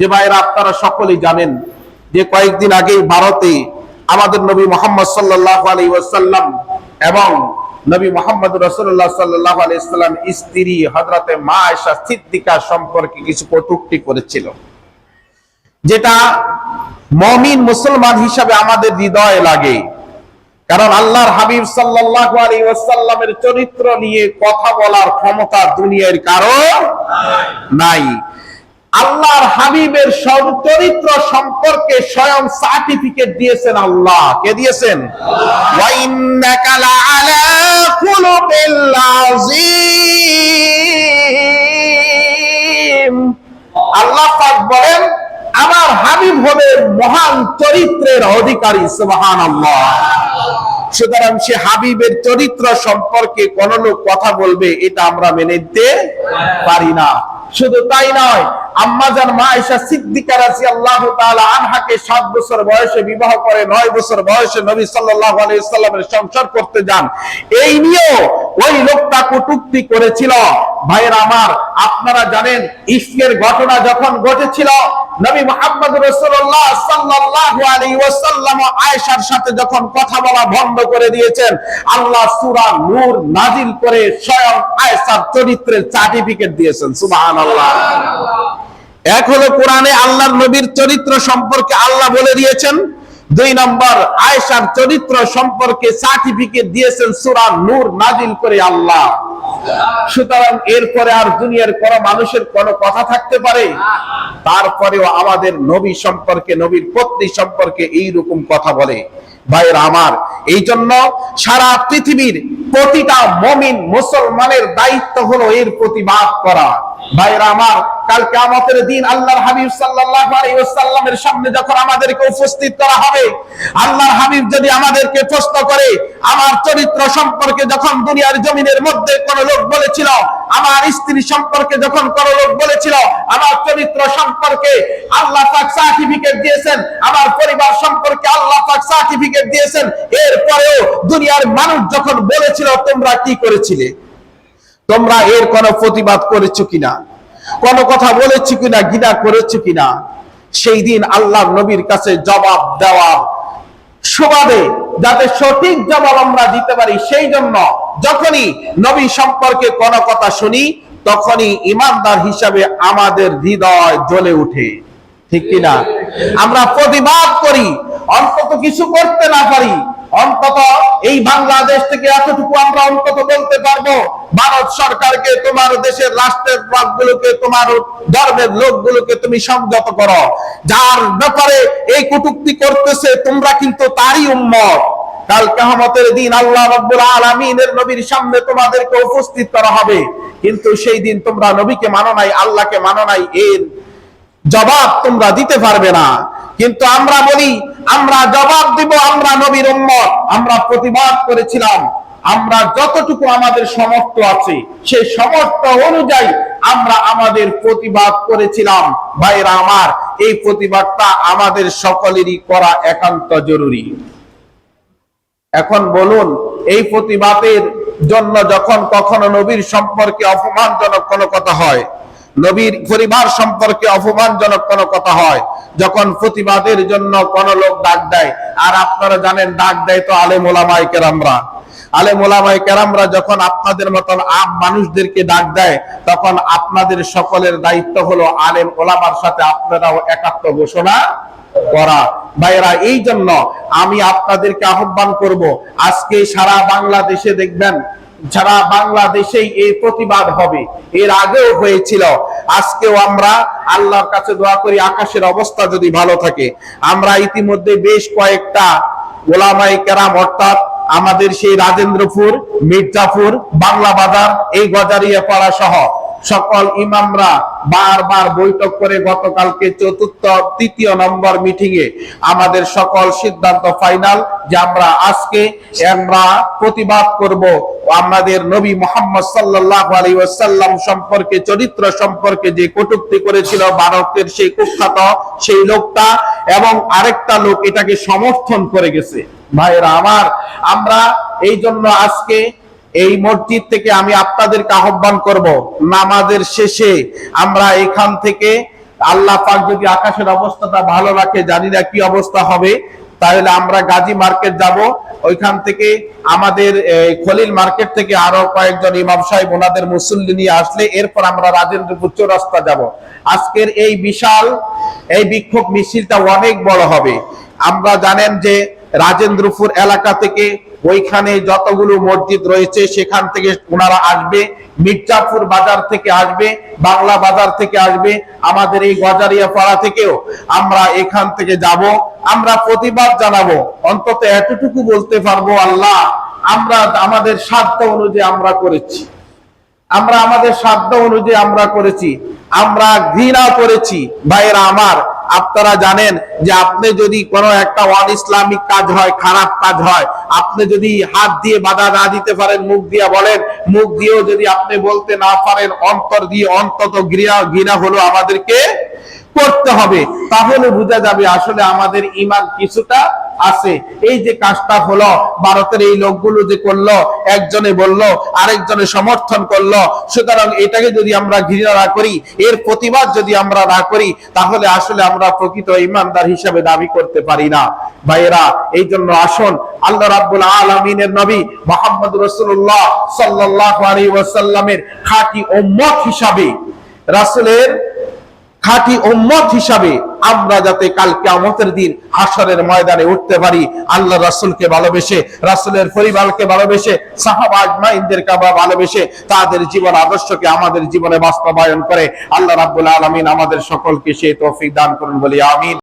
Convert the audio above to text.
যে ভাইরা আপনারা সকলেই জানেন যে কয়েকদিন আগেই ভারতে আমাদের নবী মোহাম্মদ সাল্লাহ আলী এবং নবী মোহাম্মদ রসুল্লাহ সাল্লাহ আলি ইসলাম স্ত্রী হজরতে মা আয়সা সিদ্দিকা সম্পর্কে কিছু কটুক্তি করেছিল। যেটা মমিন মুসলমান হিসাবে আমাদের হৃদয়ে লাগে। কারণ আল্লাহর হাবিব আলাইহি ওয়াসাল্লামের চরিত্র নিয়ে কথা বলার ক্ষমতা দুনিয়ার কারও নাই। আল্লাহর হাবিবের সব চরিত্র সম্পর্কে স্বয়ং সার্টিফিকেট দিয়েছেন আল্লাহ। কে দিয়েছেন? আল্লাহ পাক বলেন, আমার হাবিব হবে মহান চরিত্রের অধিকারী, সুবহানাল্লাহ। সুতরাং সে হাবিবের চরিত্র সম্পর্কে কোন লোক কথা বলবে, এটা আমরা মেনে নিতে পারি না। শুধু তাই নয় আম্মাজান মা আয়েশা সিদ্দিকা রাদিয়াল্লাহু তাআলা আনহাকে সাত বছর বয়সে বিবাহ করে, নয় বছর বয়সে নবী সাল্লাল্লাহু আলাইহি সাল্লামের সংসার করতে যান। এই নিয়েও ওই লোকটা কটূক্তি করেছিল। ভাইয়ের আমার আপনারা জানেন ইফকের ঘটনা যখন ঘটেছিল নবী মুহাম্মদ রাসূলুল্লাহ সাল্লাল্লাহু আলাইহি ওয়াসাল্লাম আয়েশার সাথে যখন কথা বলা বন্ধ করে দিয়েছেন আল্লাহ সূরা নূর নাজিল করে স্বয়ং আয়েশার চরিত্রের সার্টিফিকেট দিয়েছেন। সুবহানাল্লাহ। এক হলো কোরআনে আল্লাহর নবীর চরিত্র সম্পর্কে আল্লাহ বলে দিয়েছেন দুই নম্বর, আয়েশার চরিত্র সম্পর্কে সার্টিফিকেট দিয়েছেন সূরা নূর নাজিল করে আল্লাহ। সুতরাং এরপরে আর দুনিয়ার কোন মানুষের কোন কথা থাকতে পারে? তারপরেও আমাদের নবী সম্পর্কে, নবীর পত্নী সম্পর্কে এই রকম কথা বলে। ভাইয়ের আমার এই জন্য সারা পৃথিবীর প্রতিটা মমিন মুসলমানের দায়িত্ব হলো এর প্রতিবাদ করা। ভাইয়েরা আমার কালকে আমাদের দিন আল্লাহর হাবিব সাল্লাল্লাহু আলাইহি সামনে যখন আমাদেরকে উপস্থিত করা হবে, আল্লাহর হাবিব যদি আমাদেরকে প্রশ্ন করে, আমার চরিত্র সম্পর্কে যখন দুনিয়ার জমিনের মধ্যে লোক বলেছিল, আমার স্ত্রী সম্পর্কে যখন লোক বলেছিল, আমার চরিত্র সম্পর্কে আল্লাহ পাক সার্টিফিকেট দিয়েছেন, আমার পরিবার সম্পর্কে আল্লাহ পাক সার্টিফিকেট দিয়েছেন, এরপরেও দুনিয়ার মানুষ যখন বলেছিল, তোমরা কি করেছিলে? তোমরা এর কোন প্রতিবাদ করেছ কিনা? কোন কথা বলেছ কিনা গিনা করেছ কিনা, সেই দিন আল্লাহ নবীর কাছে জবাব দেওয়া সুবাদে যাতে সঠিক জবাব আমরা দিতে পারি, সেই জন্য যখনই নবী সম্পর্কে কোন কথা শুনি, তখনই ইমানদার হিসাবে আমাদের হৃদয় জ্বলে উঠে ঠিক কিনা? আমরা প্রতিবাদ করি, অন্তত কিছু করতে না পারি অন্তত এই বাংলাদেশ থেকে এতটুকু আমরা অন্তত বলতে পারব, ভারত সরকারকে, তোমার দেশের রাষ্ট্রের লোকগুলোকে, তোমার ধর্মের লোকগুলোকে তুমি সংযত করো। যার ব্যাপারে এই কটুক্তি করতেছে, তোমরা কিন্তু তারই উম্মত। কাল কেহামতের দিন আল্লাহ রব্বুল আলামিনের নবীর সামনে তোমাদেরকে উপস্থিত করা হবে। কিন্তু সেই দিন তোমরা নবীকে মানো নাই, আল্লাহকে মানো নাই, এর জবাব তোমরা দিতে পারবে না। কিন্তু আমরা বলি আমরা জবাব দিব আমরা নবীর উম্মত, আমরা প্রতিবাদ করেছিলাম। আমরা যতটুকু আমাদের সমর্থ আছে, সেই সমর্থ অনুযায়ী আমরা আমাদের প্রতিবাদ করেছিলাম। ভাইরা আমার, এই প্রতিবাদটা আমাদের সকলেরই করা একান্ত জরুরি। এখন বলুন, এই প্রতিবাদের জন্য যখন কখনো নবীর সম্পর্কে অপমানজনক কোনো কথা হয়? নবীর পরিবার সম্পর্কে অপমানজনক কোনো কথা হয়। যখন প্রতিবাদের জন্য কোন লোক ডাক দেয়, আর আপনারা জানেন ডাক দেয় তো আলেম ওলামাই কেরামরা। আলেম ওলামাই কেরামরা যখন আপনাদের মতন আম মানুষদেরকে ডাক দেয়, তখন আপনাদের সকলের দায়িত্ব হলো আলেম ওলামার সাথে আপনারাও একাত্ম ঘোষণা করা। ভাইয়েরা, এই জন্য আমি আপনাদেরকে আহ্বান করব, আজকে সারা বাংলাদেশে দেখবেন যারা বাংলাদেশেই এই প্রতিবাদ হবে, এর আগেও হয়েছিল। আজকেও আমরা আল্লাহর কাছে দোয়া করি, আকাশের অবস্থা যদি ভালো থাকে। আমরা ইতিমধ্যে বেশ কয়েকটা ওলামাই কেরাম, অর্থাৎ আমাদের সেই রাজেন্দ্রপুর, মির্জাপুর, বাংলা বাজার, এই গজারিয়া পাড়া সহ সকল ইমামরা বারবার বৈঠক করে গতকালকে চতুর্থ, তৃতীয় নম্বর মিটিং এ আমাদের সকল সিদ্ধান্ত ফাইনাল যে আমরা আজকে আমরা প্রতিবাদ করব আমাদের নবী মোহাম্মদ সাল্লাল্লাহু আলাইহি ওয়াসাল্লাম সম্পর্কে, চরিত্র সম্পর্কে যে কটুক্তি করেছিল ভারতের সেই কুখ্যাত সেই লোকটা এবং আরেকটা লোক এটাকে সমর্থন করে গেছে। ভাইরা আমার, আমরা এই জন্য আজকে এই মসজিদ থেকে আমি আপনাদেরকে আহ্বান করব, নামাজের শেষে আমরা এখান থেকে আল্লাহ পাক যদি আকাশের অবস্থাটা ভালো রাখে, জানি না কি অবস্থা হবে, তাহলে আমরা গাজী মার্কেট যাব। ওইখান থেকে আমাদের খলিল মার্কেট থেকে আরও কয়েকজন ইমাম সাহেব, ওনাদের মুসল্লি নিয়ে আসলে এরপর আমরা রাজেন্দ্রপুর চৌরাস্তা যাব। আজকের এই বিশাল, এই বিক্ষোভ মিছিলটা অনেক বড় হবে। আমরা জানেন যে রাজেন্দ্রপুর এলাকা থেকে ওইখানে যতগুলো মসজিদ রয়েছে, সেখান থেকে ওনারা আসবে। মির্জাপুর বাজার থেকে আসবে, বাংলা বাজার থেকে আসবে। আমাদের এই গজারিয়া পাড়া থেকেও আমরা এখান থেকে যাব। আমরা প্রতিবাদ জানাব। অন্তত এতটুকু বলতে পারব, আল্লাহ, আমরা আমাদের সাধ্য অনুযায়ী আমরা করেছি। আমরা আমাদের সাধ্য অনুযায়ী আমরা করেছি। আমরা ঘৃণা করেছি। ভাইয়েরা আমার আপনারা জানেন যে আপনি যদি কোনো একটা অন ইসলামিক কাজ হয়, খারাপ কাজ হয়, আপনি যদি হাত দিয়ে বাধা না দিতে পারেন, মুখ দিয়ে বলেন, মুখ দিয়েও যদি আপনি বলতে না পারেন, অন্তর দিয়ে অন্তত ঘৃণা ঘৃণা হলো আমাদেরকে করতে হবে। তাহলে বোঝা যাবে আসলে আমাদের ইমান কিছুটা আছে। এই যে কাজটা হলো, ভারতের এই লোকগুলো যে করল, একজনে বলল, আরেকজনে সমর্থন করল, সুতরাং এটাকে যদি আমরা ঘৃণা না করি, এর প্রতিবাদ যদি আমরা না করি, তাহলে আসলে আমরা প্রকৃত ইমানদার হিসাবে দাবি করতে পারি না। ভাইয়েরা, এই জন্য আসুন, আল্লাহ রাব্বুল আলামিনের নবী মোহাম্মদ রাসূলুল্লাহ সাল্লাল্লাহু আলাইহি ওয়াসাল্লামের খাঁটি উম্মত হিসাবে রাসূলের খাঁটি উম্মত হিসাবে আমরা যাতে কালকে আমতের দিন হাসরের ময়দানে উঠতে পারি। আল্লাহ রাসুলকে ভালোবেসে, রাসুলের পরিবারকে ভালোবেসে, সাহাবা আজমাইনদেরকে আমরা ভালোবেসে তাদের জীবন আদর্শকে আমাদের জীবনে বাস্তবায়ন করে আল্লাহ রাব্বুল আলমিন আমাদের সকলকে সেই তৌফিক দান করুন বলি, আমিন।